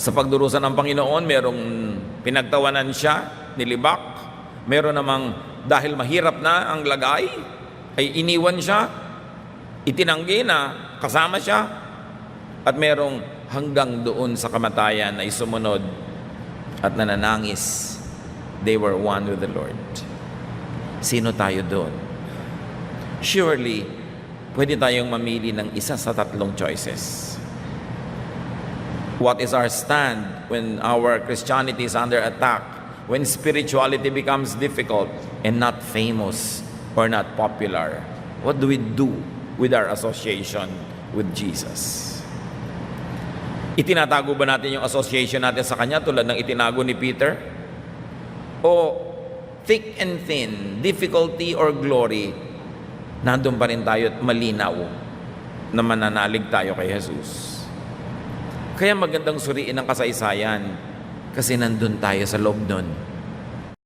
Sa pagdurusa ng Panginoon, merong pinagtawanan siya, nilibak. Meron namang dahil mahirap na ang lagay, ay iniwan siya, itinanggi na kasama siya. At merong hanggang doon sa kamatayan ay sumunod at nananangis. They were one with the Lord. Sino tayo doon? Surely, pwede tayong mamili ng isa sa tatlong choices. What is our stand when our Christianity is under attack? When spirituality becomes difficult and not famous or not popular? What do we do with our association with Jesus? Itinatago ba natin yung association natin sa Kanya tulad ng itinago ni Peter? O thick and thin, difficulty or glory, nandun pa rin tayo at malinaw na mananalig tayo kay Jesus. Kaya magandang suriin ang kasaysayan kasi nandun tayo sa loob nun.